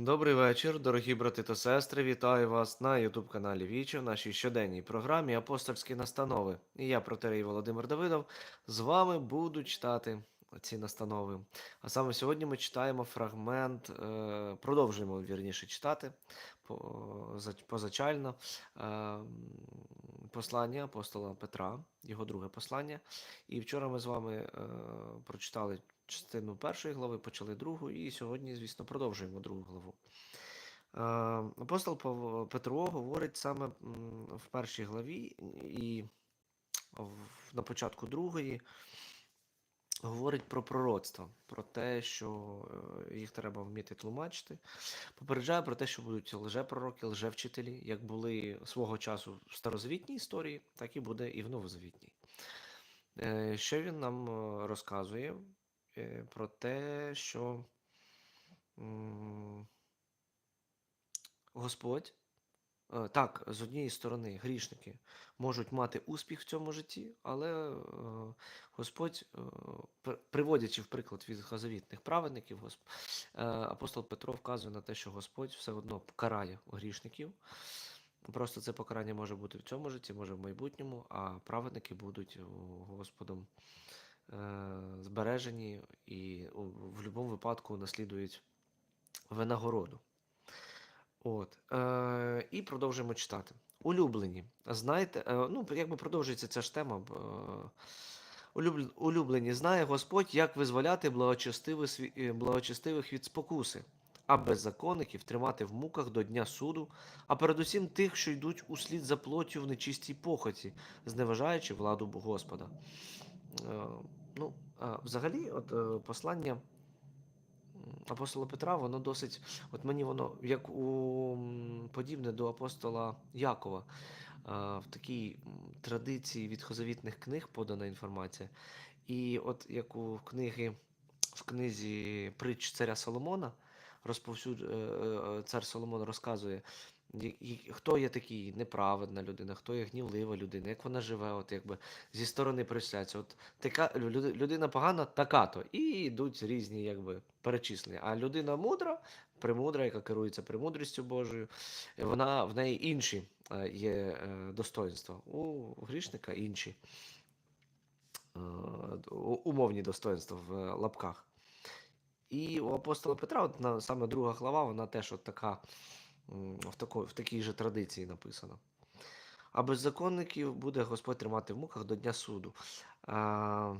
Добрий вечір, дорогі брати та сестри. Вітаю вас на Ютуб-каналі Вічі в нашій щоденній програмі Апостольські настанови. І я, протерей Володимир Давидов, з вами буду читати ці настанови. А саме сьогодні ми читаємо фрагмент, е, продовжуємо вірніше читати по- позачально е, послання апостола Петра, його друге послання. І вчора ми з вами е, прочитали частину першої глави, почали другу, і сьогодні, звісно, продовжуємо другу главу. Е, Апостол Петро говорить саме в першій главі і на початку другої говорить про пророцтво, про те, що е, їх треба вміти тлумачити. Попереджає про те, що будуть лжепророки, лжевчителі, як були свого часу в старозавітній історії, так і буде і в новозавітній. Е, Що він нам розказує про те, що Господь, е, так, з однієї сторони, грішники можуть мати успіх в цьому житті, але е, Господь, е, приводячи в приклад від відхозавітних праведників, е, апостол Петро вказує на те, що Господь все одно карає грішників. Просто це покарання може бути в цьому житті, може в майбутньому, а праведники будуть Господом е, збережені і в будь-якому випадку наслідують винагороду. От. Е, і продовжуємо читати. Улюблені. Знаєте, е, ну, якби продовжується ця ж тема. Е, улюблені. Знає Господь, як визволяти благочестивих, е, від спокуси, а беззаконників тримати в муках до дня суду, а передусім тих, що йдуть услід за плоттю в нечистій похоті, зневажаючи владу Господа. Ну, взагалі, от е, послання апостола Петра, воно досить, от мені воно як у подібне до апостола Якова. Е, в такій традиції відхозавітних книг подана інформація. І от як у книги, в книзі притч царя Соломона, розповсюд... е, цар Соломон розказує, хто є такий неправедна людина, хто є гнівлива людина, як вона живе, от якби зі сторони присляться. От така людина погана, така-то. І йдуть різні якби перечислення. А людина мудра, премудра, яка керується премудрістю Божою, вона в неї інші е, є е, достоинства. У грішника інші е, умовні достоинства в лапках. І у апостола Петра, от саме друга глава, вона теж от така, в, тако, в такій же традиції написана. А беззаконників буде Господь тримати в муках до дня суду. А,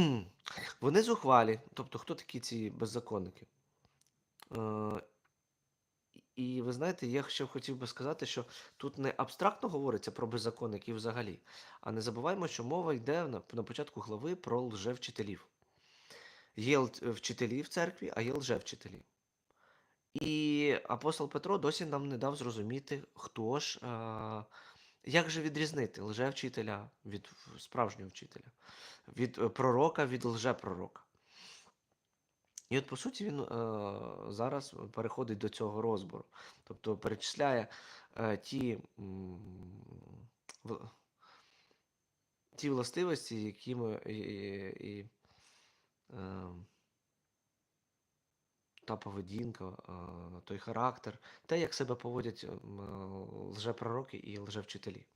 вони зухвалі. Тобто, хто такі ці беззаконники? Е, і ви знаєте, я ще хотів би сказати, що тут не абстрактно говориться про беззаконників взагалі, а не забуваємо, що мова йде на, на початку глави про лжевчителів. Є вчителі в церкві, а є лжевчителі. І апостол Петро досі нам не дав зрозуміти, хто ж, а, як же відрізнити лжевчителя від справжнього вчителя, від е, пророка від лжепророка. І от, по суті, він е, зараз переходить до цього розбору. Тобто перечисляє е, ті, м, в- ті властивості, які ми і, і, е, та поведінка, е, той характер, те, як себе поводять м, е, лжепророки і лжевчителі.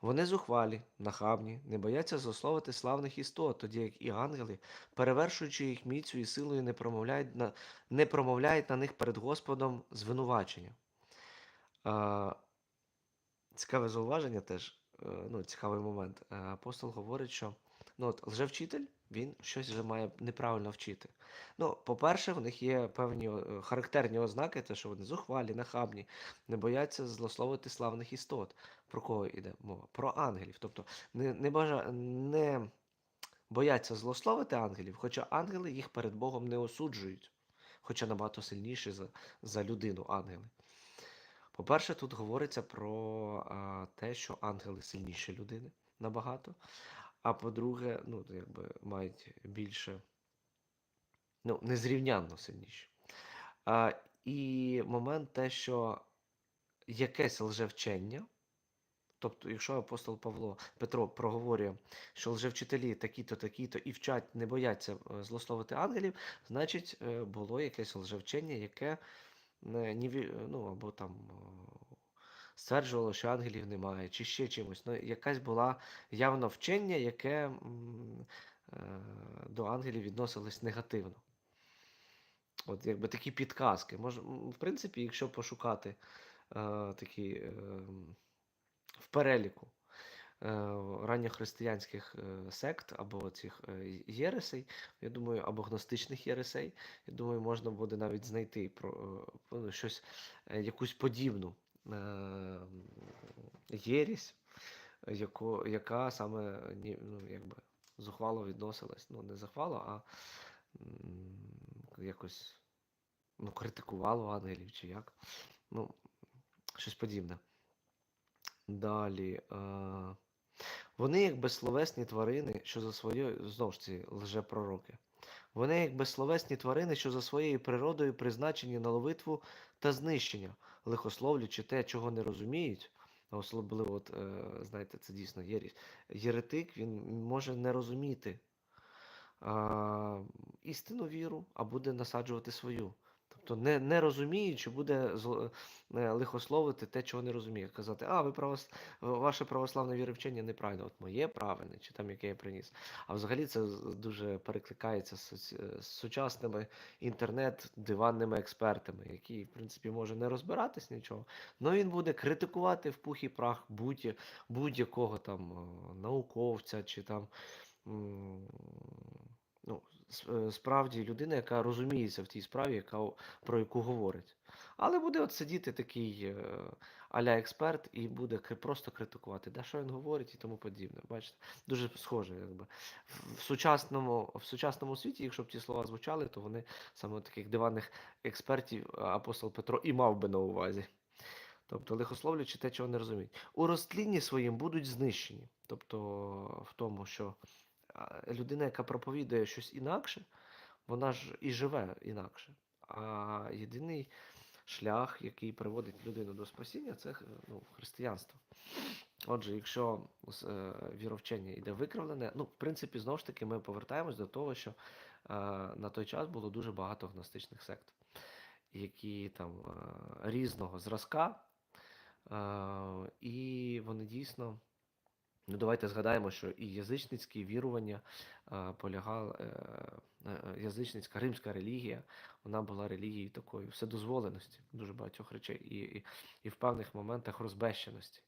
Вони зухвалі, нахабні, не бояться злословити славних істот, тоді як і ангели, перевершуючи їх міцю і силою, не промовляють на, не промовляють на них перед Господом звинувачення. Цікаве зауваження теж, е, ну, цікавий момент. Е, Апостол говорить, що ну, от, лжевчитель, він щось вже має неправильно вчити. Ну, по-перше, в них є певні е, характерні ознаки, те, що вони зухвалі, нахабні, не бояться злословити славних істот. Про кого йде мова? Про ангелів. Тобто не, не, бажа... не бояться злословити ангелів, хоча ангели їх перед Богом не осуджують, хоча набагато сильніші за, за людину ангели. По-перше, тут говориться про а, те, що ангели сильніші людини набагато. А по-друге, ну, якби мають більше, ну, незрівнянно сильніші. А, і момент те, що якесь лжевчення, тобто, якщо апостол Павло Петро проговорює, що лжевчителі такі-то, такі-то і вчать, не бояться е, злословити ангелів, значить, е, було якесь лжевчення, яке не, ну, або там стверджувало, що ангелів немає, чи ще чимось. Ну, якась була явно вчення, яке е, до ангелів відносилось негативно. От якби такі підказки. Може, м, в принципі, якщо пошукати е, такі е, в переліку е, ранньохристиянських е, сект або цих е, єресей, я думаю, або гностичних єресей, я думаю, можна буде навіть знайти про е, щось, е, якусь подібну е, єресь, яку, яка саме ну, якби, зухвало відносилась. Ну, не захвало, а якось ну, критикувало ангелів чи як. Ну, щось подібне. Далі. Е, вони як безсловесні тварини, що за своєю, знову ж ці лжепророки. Вони як безсловесні тварини, що за своєю природою призначені на ловитву та знищення, лихословлячи те, чого не розуміють. Особливо, от, е, знаєте, це дійсно єрість. Єретик він може не розуміти а, істинну віру, а буде насаджувати свою. Тобто, не, не розуміючи, буде е, лихословити те, чого не розуміє. Казати, а, ви правос... ваше православне віровчення неправильне, от моє правильне, чи там яке я приніс. А взагалі це дуже перекликається з, сучасними інтернет-диванними експертами, які, в принципі, може не розбиратись нічого, але він буде критикувати в пух і прах будь- будь-якого там е, науковця чи там ну, справді людина, яка розуміється в тій справі, яка, про яку говорить. Але буде от сидіти такий е, а-ля експерт і буде просто критикувати, де що він говорить і тому подібне. Бачите, дуже схоже, якби. В сучасному, в сучасному світі, якщо б ті слова звучали, то вони саме таких диванних експертів е, апостол Петро і мав би на увазі. Тобто лихословлячи те, чого не розуміють. У розтлінні своїм будуть знищені. Тобто в тому, що людина, яка проповідує щось інакше, вона ж і живе інакше. А єдиний шлях, який приводить людину до спасіння, це ну, християнство. Отже, якщо е, віровчення йде викривлене, ну, в принципі, знову ж таки, ми повертаємось до того, що е, на той час було дуже багато гностичних сект, які там е, різного зразка, е, і вони дійсно. Ну, давайте згадаємо, що і язичницькі вірування полягали, е, е, язичницька римська релігія, вона була релігією такої вседозволеності дуже багатьох речей, і, і, і в певних моментах розбещеності.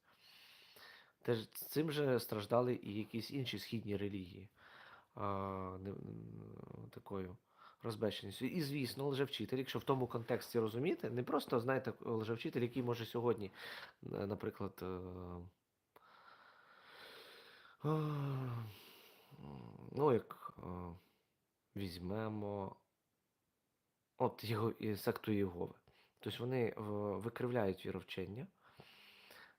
Теж цим же страждали і якісь інші східні релігії а, не, такою розбещеністю. І, звісно, лжевчитель, якщо в тому контексті розуміти, не просто, знаєте, лжевчитель, який може сьогодні, наприклад, е, Ну, як візьмемо от його секту Єгови. Тобто вони викривляють віровчення,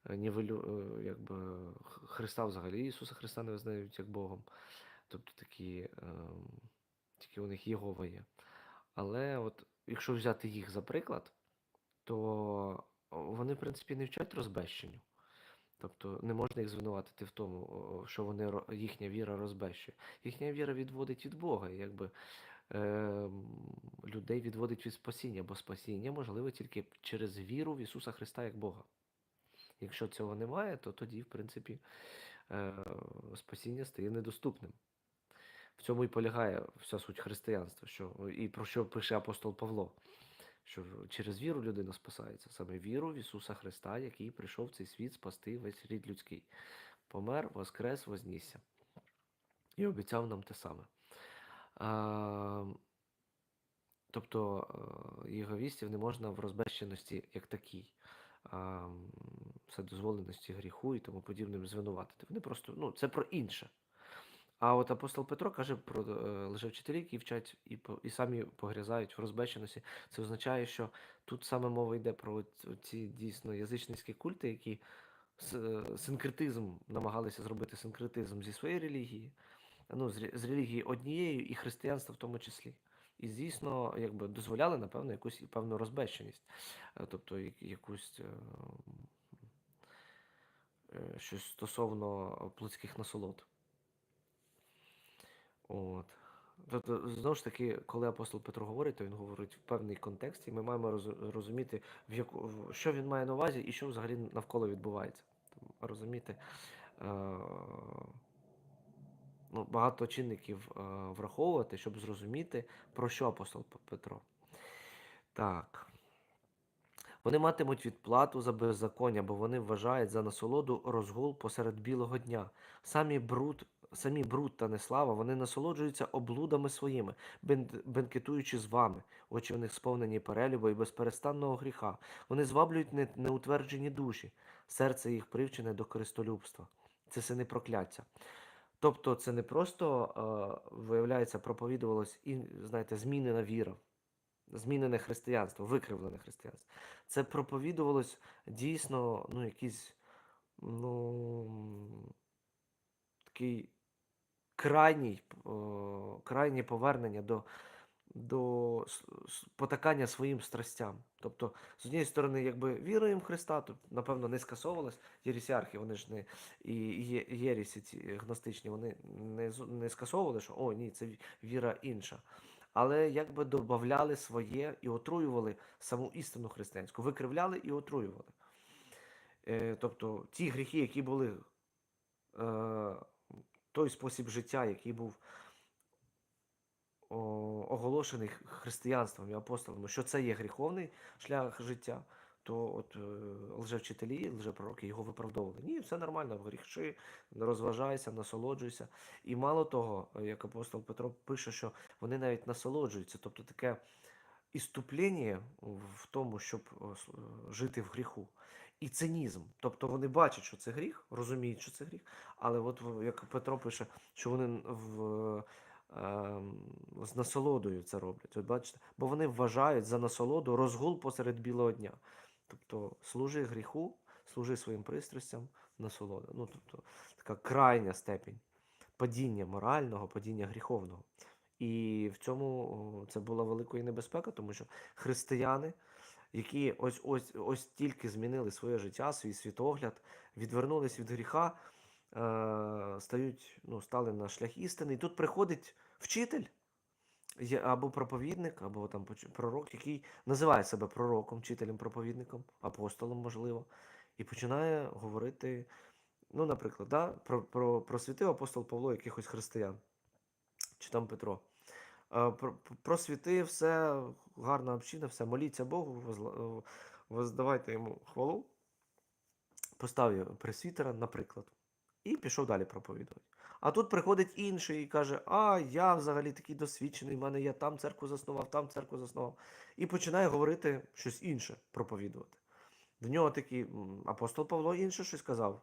е, нівелю, е, якби Христа взагалі, Ісуса Христа не визнають як Богом. Тобто такі, ем, тільки у них Єгова є. Але от якщо взяти їх за приклад, то вони, в принципі, не вчать розбещенню. Тобто не можна їх звинуватити в тому, що вони їхня віра розбещує. Їхня віра відводить від Бога, якби е, людей відводить від спасіння, бо спасіння можливе тільки через віру в Ісуса Христа як Бога. Якщо цього немає, то тоді, в принципі, е, спасіння стає недоступним. В цьому і полягає вся суть християнства, що, і про що пише апостол Павло, що через віру людина спасається, саме віру в Ісуса Христа, який прийшов в цей світ спасти весь рід людський. Помер, воскрес, вознісся. І обіцяв нам те саме. А, тобто е, єговістів не можна в розбещеності як такій, вседозволеності гріху і тому подібним звинуватити. Вони просто, ну, це про інше. А от апостол Петро каже про е, лжевчителі, які вчать і, і самі погрязають в розбещеності. Це означає, що тут саме мова йде про ці дійсно язичницькі культи, які е, синкретизм намагалися зробити синкретизм зі своєї релігії, ну, з, з релігії однією і християнства в тому числі. І дійсно, якби дозволяли, напевно, якусь певну розбещеність, Е, тобто якусь е, щось стосовно плотських насолод. От. Тобто, знову ж таки, коли апостол Петро говорить, то він говорить в певний контекст, і ми маємо розуміти, в яку, що він має на увазі і що взагалі навколо відбувається. Розуміти, е, ну, багато чинників е, враховувати, щоб зрозуміти, про що апостол Петро. Так. Вони матимуть відплату за беззаконня, бо вони вважають за насолоду розгул посеред білого дня. Самі бруд, самі бруд та неслава, вони насолоджуються облудами своїми, бенкетуючи з вами. Очі в них сповнені перелюбу і безперестанного гріха. Вони зваблюють неутверджені душі, серце їх привчене до користолюбства. Це сини прокляття. Тобто це не просто, виявляється, проповідувалось і, знаєте, змінена віра, змінене християнство, викривлене християнство. Це проповідувалось дійсно, ну, якийсь, ну, такий крайній, о, крайнє повернення до, до потакання своїм страстям. Тобто, з однієї сторони, якби віруємо в Христа, то, напевно, не скасовувалось. Єрісіархи, вони ж не і єрісі ці гностичні, вони не, не скасовували, що о, ні, це віра інша. Але якби додавали своє і отруювали саму істину християнську, викривляли і отруювали. Е, тобто ті гріхи, які були, е, той спосіб життя, який був оголошений християнством і апостолами, що це є гріховний шлях життя, то от е, лжевчителі, лжепророки його виправдовували. Ні, все нормально, гріши, розважайся, насолоджуйся. І мало того, е, як апостол Петро пише, що вони навіть насолоджуються, тобто таке іступлення в тому, щоб с- е, жити в гріху. І цинізм. Тобто вони бачать, що це гріх, розуміють, що це гріх, але от як Петро пише, що вони в, ем, з насолодою це роблять. От бачите? Бо вони вважають за насолоду розгул посеред білого дня. Тобто служи гріху, служи своїм пристрастям, насолода. Ну, тобто така крайня степінь падіння морального, падіння гріховного. І в цьому це була великою небезпека, тому що християни, які ось ось ось тільки змінили своє життя, свій світогляд, відвернулись від гріха, е, стають, ну, стали на шлях істини. І тут приходить вчитель або проповідник, або там пророк, який називає себе пророком, вчителем, проповідником, апостолом, можливо, і починає говорити, ну, наприклад, да, про, про, просвітив апостол Павло якихось християн, чи там Петро. Е, Просвіти, все, гарна община, все, моліться Богу, е, воздавайте йому хвалу. Поставив пресвітера, наприклад, і пішов далі проповідувати. А тут приходить інший і каже: А, я взагалі такий досвідчений, в мене я там церкву заснував, там церкву заснував. І починає говорити щось інше, проповідувати. В нього такий апостол Павло інше щось казав.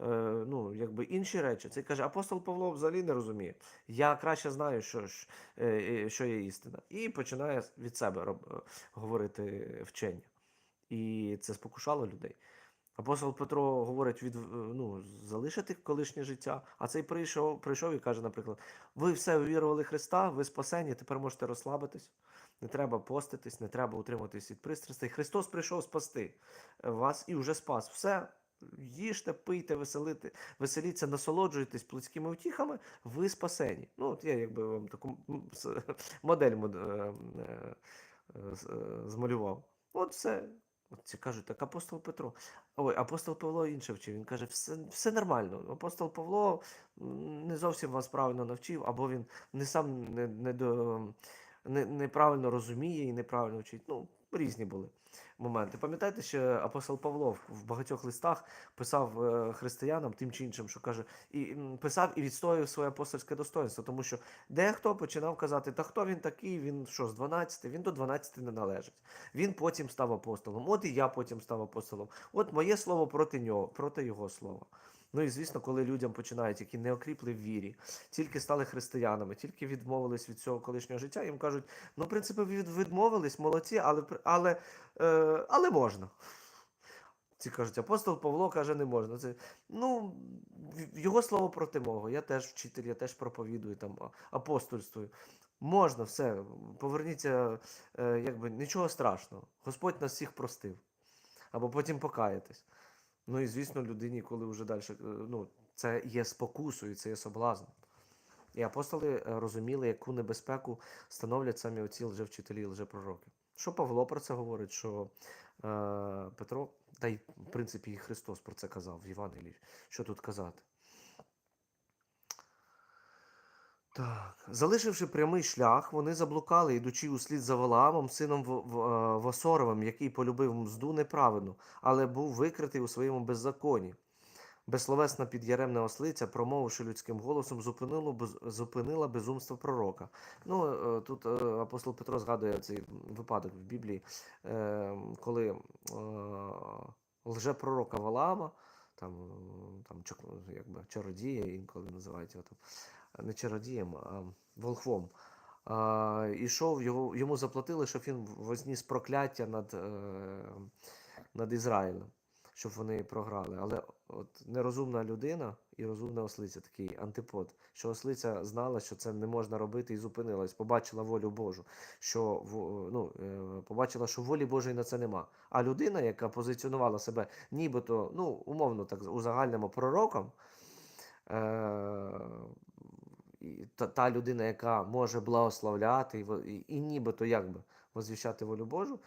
Е, ну, якби інші речі. Це каже, апостол Павло взагалі не розуміє. Я краще знаю, що, е, е, що є істина. І починає від себе роб, говорити вчення. І це спокушало людей. Апостол Петро говорить від ну, залишити колишнє життя, а цей прийшов, прийшов і каже, наприклад, ви все вірували Христа, ви спасені, тепер можете розслабитись, не треба поститись, не треба утримуватись від пристрастей. Христос прийшов спасти вас і вже спас. Все, їжте, пийте, веселите, веселіться, насолоджуйтесь плотськими утіхами, ви спасені. Ну, от я якби вам таку модель мод- е, е, е, змалював. От все. От ці кажуть, так апостол Петро. Ой, апостол Павло інше вчив. Він каже, все, все нормально. Апостол Павло не зовсім вас правильно навчив, або він не сам не, не до, не, неправильно розуміє і неправильно вчить. Ну, різні були моменти. Пам'ятаєте, що апостол Павло в- в багатьох листах писав е, християнам тим чи іншим, що каже, і писав і відстоював своє апостольське достоинство, тому що дехто починав казати, та хто він такий, він що, з 12, він до 12 не належить. Він потім став апостолом. От і я потім став апостолом. От моє слово проти нього, проти його слова. Ну і звісно, коли людям починають, які не окріпли в вірі, тільки стали християнами, тільки відмовились від цього колишнього життя, їм кажуть, ну, в принципі, ви відмовились, молодці, але, але, е, але можна. Ці кажуть, апостол Павло каже, не можна. Це, ну, його слово проти мого. Я теж вчитель, я теж проповідую, там, апостольствую. Можна, все, поверніться, е, якби нічого страшного. Господь нас всіх простив. Або потім покаятись. Ну і звісно, людині, коли вже далі, ну, це є спокусою, це є соблазн. І апостоли е, розуміли, яку небезпеку становлять самі оці лжевчителі і лжепророки. Що Павло про це говорить, що е, Петро, та й в принципі і Христос про це казав в Євангелії. Що тут казати? Так. Залишивши прямий шлях, вони заблукали, ідучи услід за Валаамом, сином е, Восоровим, який полюбив мзду неправедну, але був викритий у своєму беззаконні. Безсловесна підяремна ослиця, промовивши людським голосом, зупинило, зупинила безумство пророка. Ну, е, тут е, апостол Петро згадує цей випадок в Біблії, коли е, лжепророка Валаама, там, там якби, чародія, інколи називають його не чародієм, а волхвом. Ішов, його, йому заплатили, щоб він возніс прокляття над, е, над Ізраїлем, щоб вони програли. Але от нерозумна людина і розумна ослиця, такий антипод, що ослиця знала, що це не можна робити, і зупинилась, побачила волю Божу, що ну, е, побачила, що волі Божої на це нема. А людина, яка позиціонувала себе нібито, ну, умовно так узагальнимо пророком, е, та, та людина, яка може благословляти і, і, нібито якби возвіщати волю Божу,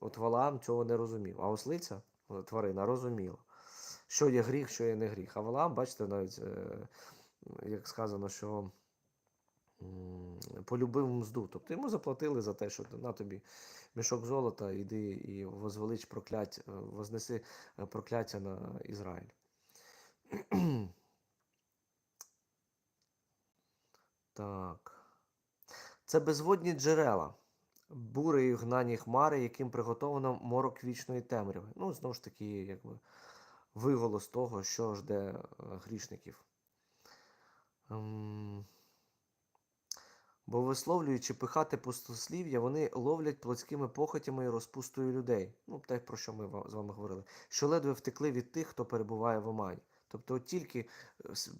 от Валаам цього не розумів. А ослиця, тварина, розуміла, що є гріх, що є не гріх. А Валаам, бачите, навіть е, як сказано, що полюбив мзду. Тобто йому заплатили за те, що на тобі мішок золота, іди і возвелич проклять, е, вознеси е, прокляття на Ізраїль. Так. Це безводні джерела, бури і гнані хмари, яким приготовано морок вічної темряви. Ну, знову ж таки, якби виголос того, що жде е, грішників. Ем, Бо висловлюючи пихати пустослів'я, вони ловлять плотськими похотями і розпустою людей. Ну, те, про що ми з вами говорили, що ледве втекли від тих, хто перебуває в омані. Тобто, тільки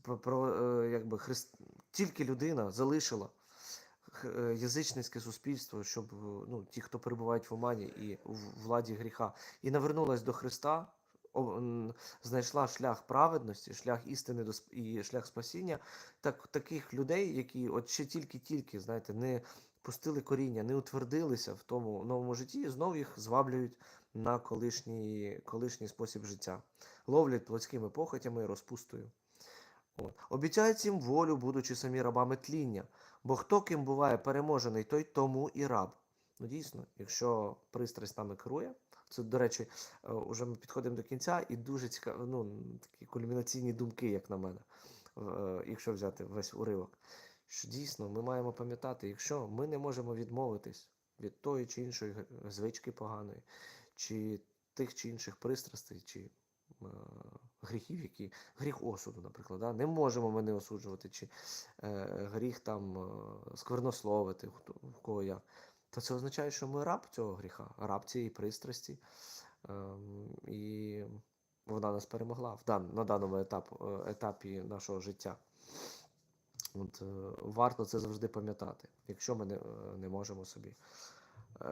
е, про, е, якби христ... тільки людина залишила е, язичницьке суспільство, щоб ну, ті, хто перебувають в омані і в владі гріха, і навернулась до Христа, знайшла шлях праведності, шлях істини і шлях спасіння, так, таких людей, які от ще тільки-тільки, знаєте, не пустили коріння, не утвердилися в тому новому житті, знов їх зваблюють на колишній, колишній спосіб життя, ловлять плотськими похотями і розпустою. От. Обіцяють їм волю, будучи самі рабами тління. Бо хто ким буває переможений, той тому і раб. Ну дійсно, якщо пристрасть нами керує, це, до речі, е, уже ми підходимо до кінця, і дуже цікаві, ну, такі кульмінаційні думки, як на мене, е, якщо взяти весь уривок. Що дійсно ми маємо пам'ятати, якщо ми не можемо відмовитись від тої чи іншої звички поганої, чи тих чи інших пристрастей, чи е, гріхів, які гріх осуду, наприклад, да? не можемо ми не осуджувати, чи е, гріх там е, сквернословити, хто в кого як. То це означає, що ми раб цього гріха, раб цієї пристрасті, ем, і вона нас перемогла в дан, на даному етап, е, етапі нашого життя. От, е, варто це завжди пам'ятати, якщо ми не, е, не можемо собі е,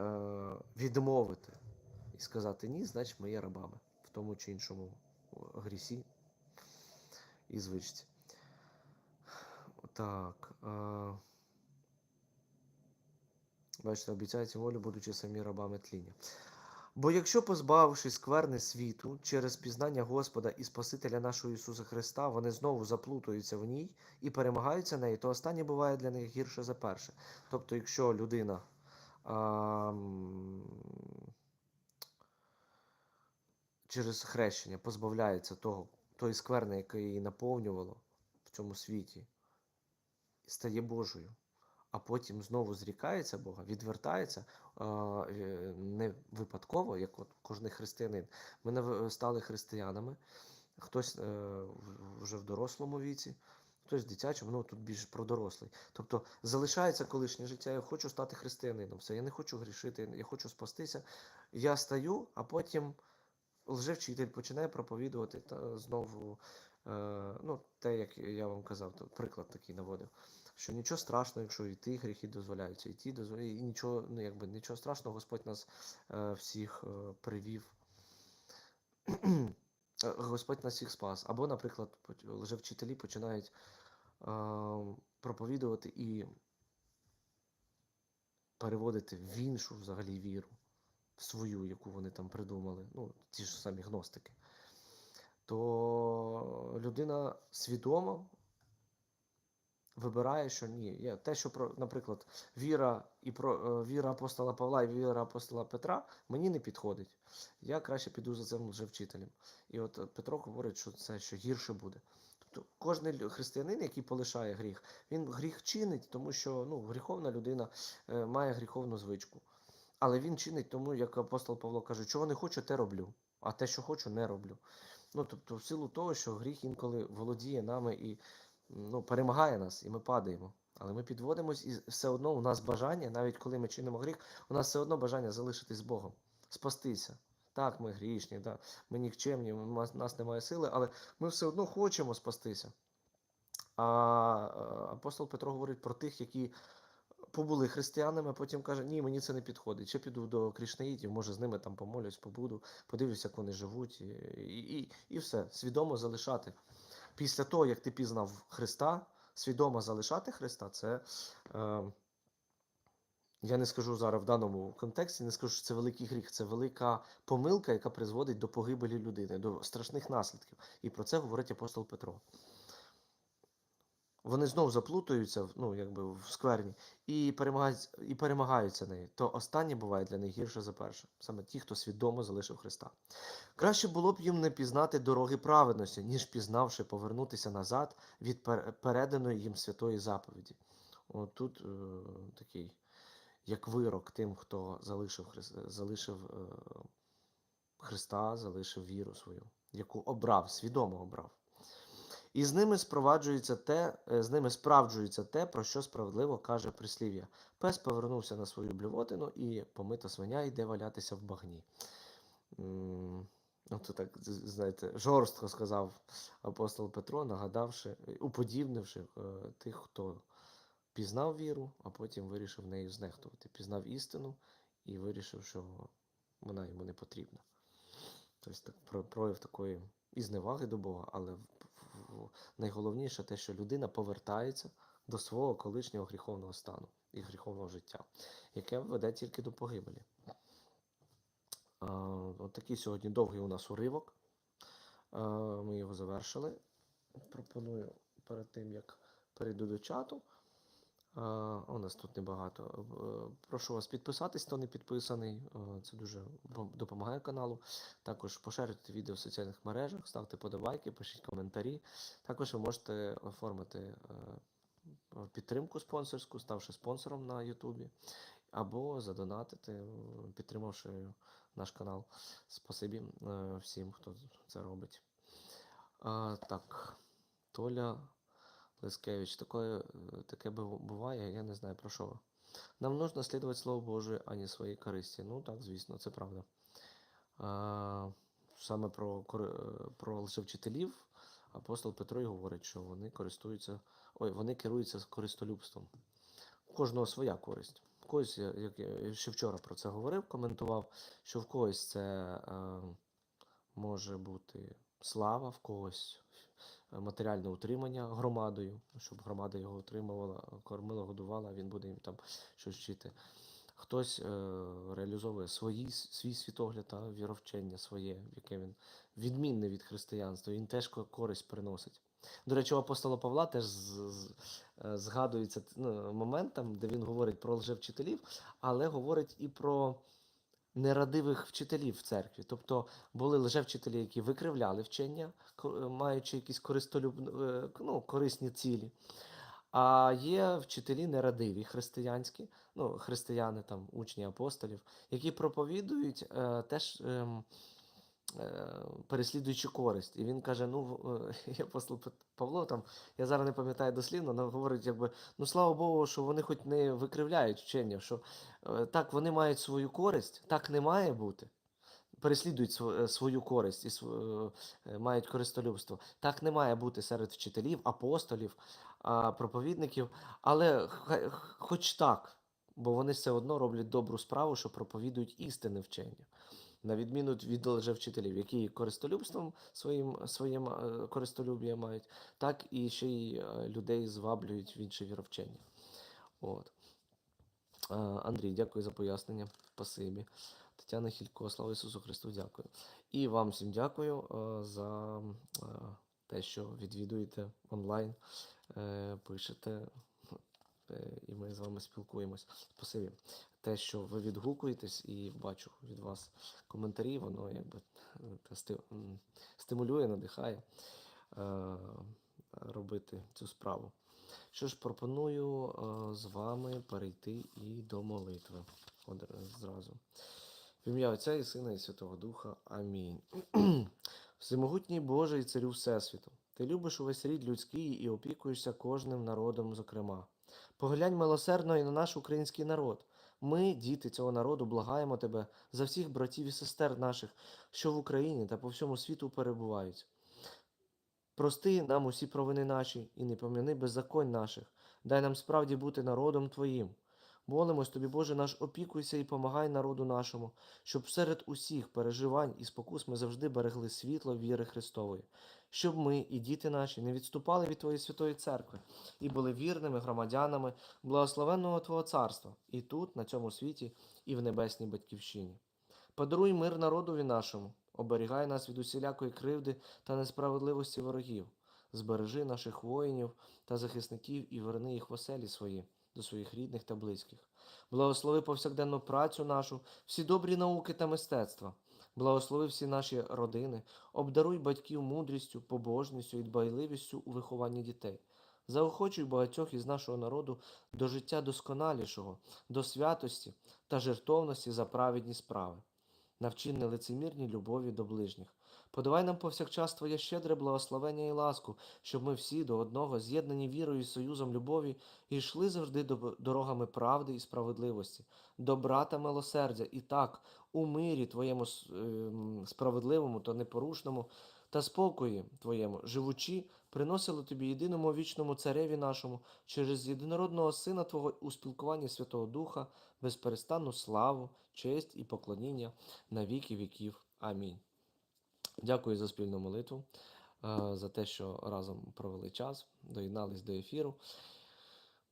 відмовити сказати ні, значить ми є рабами в тому чи іншому грісі і звичці. Так. Е, бачите, обіцяють волю, будучи самі рабами тління. Бо якщо, позбавившись скверни світу через пізнання Господа і Спасителя нашого Ісуса Христа, вони знову заплутуються в ній і перемагаються нею, то останнє буває для них гірше за перше. Тобто, якщо людина а, через хрещення позбавляється того, тої скверни, яке її наповнювало в цьому світі, стає Божою, а потім знову зрікається Бога, відвертається е, не випадково, як от кожен християнин. Ми стали християнами, хтось е, вже в дорослому віці, хтось в дитячому, ну тут більше про дорослий. Тобто залишається колишнє життя, я хочу стати християнином. Все, я не хочу грішити, я хочу спастися. Я стаю, а потім лжевчитель починає проповідувати та знову. Е, ну, те, як я вам казав, то приклад такий наводив, що нічого страшного, якщо і ті гріхи дозволяються, і ті дозволяються, і нічого, ну якби нічого страшного, Господь нас е, всіх е, привів. Е, Господь нас всіх спас. Або, наприклад, лжевчителі починають е, проповідувати і переводити в іншу взагалі віру, свою, яку вони там придумали, ну, ті ж самі гностики, то людина свідомо вибирає, що ні. Я, те, що про, наприклад, віра і про е, віра апостола Павла і віра апостола Петра мені не підходить. Я краще піду за цим вже вчителем. І от е, Петро говорить, що це що гірше буде. Тобто кожен християнин, який полишає гріх, він гріх чинить, тому що ну, гріховна людина е, має гріховну звичку. Але він чинить тому, як апостол Павло каже, чого не хочу, те роблю, а те, що хочу, не роблю. Ну, тобто, в силу того, що гріх інколи володіє нами і ну, перемагає нас, і ми падаємо. Але ми підводимось, і все одно у нас бажання, навіть коли ми чинимо гріх, у нас все одно бажання залишитись з Богом, спастися. Так, ми грішні, да, ми нікчемні, у нас, немає сили, але ми все одно хочемо спастися. А апостол Петро говорить про тих, які побули християнами, потім каже, ні, мені це не підходить. Ще піду до крішнаїтів, може з ними там помолюсь, побуду, подивлюся, як вони живуть, і, і, і, і все, свідомо залишати. Після того, як ти пізнав Христа, свідомо залишати Христа, це. Е, я не скажу зараз в даному контексті, не скажу, що це великий гріх, це велика помилка, яка призводить до погибелі людини, до страшних наслідків. І про це говорить апостол Петро. Вони знов заплутаються ну, якби в скверні і перемагають, і перемагаються нею. То останнє буває для них гірше за перше. Саме ті, хто свідомо залишив Христа. Краще було б їм не пізнати дороги праведності, ніж пізнавши повернутися назад від переданої їм святої заповіді. От тут е, такий, як вирок тим, хто залишив, залишив е, Христа, залишив віру свою, яку обрав, свідомо обрав. І з ними спроваджується те, е, з ними справджується те, про що справедливо каже прислів'я. Пес повернувся на свою блювотину, і помита свиня йде валятися в багні. Ну, то так, знаєте, жорстко сказав апостол Петро, нагадавши, уподібнивши е, тих, хто пізнав віру, а потім вирішив нею знехтувати. Пізнав істину і вирішив, що вона йому не потрібна. Тобто прояв такої і зневаги до Бога, але найголовніше те, що людина повертається до свого колишнього гріховного стану і гріховного життя, яке веде тільки до погибелі. От такий сьогодні довгий у нас уривок. Ми його завершили. Пропоную перед тим, як перейду до чату. У нас тут небагато. Е, Прошу вас підписатись, хто не підписаний. Е, Це дуже допомагає каналу. Також поширюйте відео в соціальних мережах, ставте подобайки, пишіть коментарі. Також ви можете оформити е, підтримку спонсорську, ставши спонсором на Ютубі, або задонатити, підтримавши наш канал. Спасибі всім, хто це робить. Так, Толя Лескевич, таке, е, таке буває, я не знаю про що. Нам нужно слідувати Слову Боже, а не своїй користі. Ну так, звісно, це правда. А, саме про, е, про лжевчителів апостол Петро й говорить, що вони користуються, ой, вони керуються користолюбством. У кожного своя користь. В когось, як я ще вчора про це говорив, коментував, що в когось це е, може бути слава, в когось е, матеріальне утримання громадою, щоб громада його утримувала, кормила, годувала, він буде їм там щось вчити. Хтось е, реалізовує свої, свій світогляд та віровчення своє, яке він відмінне від християнства, він теж користь приносить. До речі, у апостола Павла теж е, згадується ну, момент, там, де він говорить про лжевчителів, але говорить і про нерадивих вчителів в церкві. Тобто були лжевчителі, які викривляли вчення, е, маючи якісь користолюб... е, ну, корисні цілі. А є вчителі нерадиві християнські, ну, християни, там, учні апостолів, які проповідують е, теж. е, переслідуючи користь. І він каже: ну, е, я апостол Павло, там, я зараз не пам'ятаю дослівно, але говорить, якби, ну слава Богу, що вони хоч не викривляють вчення, що е, так, вони мають свою користь, так не має бути. Переслідують е, свою користь і е, мають користолюбство. Так не має бути серед вчителів, апостолів, проповідників, але хоч так, бо вони все одно роблять добру справу, що проповідують істинне вчення. На відміну від лжевчителів, які користолюбством своїм, своїм е, користолюб'я мають, так і ще й е, людей зваблюють в інше віровчення. От. Е, Андрій, дякую за пояснення. Спасибі. Тетяна Хілько, слава Ісусу Христу, дякую. І вам всім дякую за те, що відвідуєте онлайн, пишете, і ми з вами спілкуємось. Спасибі. Те, що ви відгукуєтесь, і бачу від вас коментарі, воно якби е, стимулює, надихає е, робити цю справу. Що ж, пропоную е, з вами перейти і до молитви. Е, зразу. В ім'я Отця і Сина і Святого Духа. Амінь. Всемогутній Боже і царю Всесвіту, ти любиш увесь рід людський і опікуєшся кожним народом, зокрема. Поглянь милосердно і на наш український народ. Ми, діти цього народу, благаємо тебе за всіх братів і сестер наших, що в Україні та по всьому світу перебувають. Прости нам усі провини наші і не пом'яни беззаконь наших. Дай нам справді бути народом Твоїм. Молимось тобі, Боже наш, опікуйся і помагай народу нашому, щоб серед усіх переживань і спокус ми завжди берегли світло віри Христової, щоб ми і діти наші не відступали від Твоєї святої церкви і були вірними громадянами благословенного Твого царства, і тут, на цьому світі, і в небесній батьківщині. Подаруй мир народові нашому, оберігай нас від усілякої кривди та несправедливості ворогів, збережи наших воїнів та захисників і верни їх в оселі свої до своїх рідних та близьких. Благослови повсякденну працю нашу, всі добрі науки та мистецтва. Благослови всі наші родини, обдаруй батьків мудрістю, побожністю і дбайливістю у вихованні дітей. Заохочуй багатьох із нашого народу до життя досконалішого, до святості та жертовності за праведні справи. Навчи нелицемірній любові до ближніх. Подавай нам повсякчас Твоє щедре благословення і ласку, щоб ми всі до одного, з'єднані вірою і союзом любові, йшли завжди дорогами правди і справедливості, добра та милосердя, і так, у мирі Твоєму ем, справедливому та непорушному, та спокої Твоєму, живучи, приносили Тобі єдиному вічному цареві нашому, через єдинородного Сина Твого у спілкуванні Святого Духа, безперестанну славу, честь і поклоніння на віки віків. Амінь. Дякую за спільну молитву, е, за те, що разом провели час, доєднались до ефіру.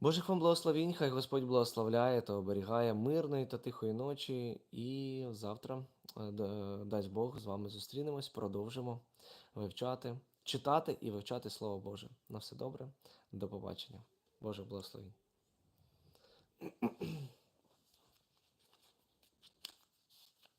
Божих вам благословінь, хай Господь благословляє та оберігає мирної та тихої ночі. І завтра, е, дасть Бог, з вами зустрінемось, продовжимо вивчати, читати і вивчати Слово Боже. На все добре, до побачення. Боже благословінь.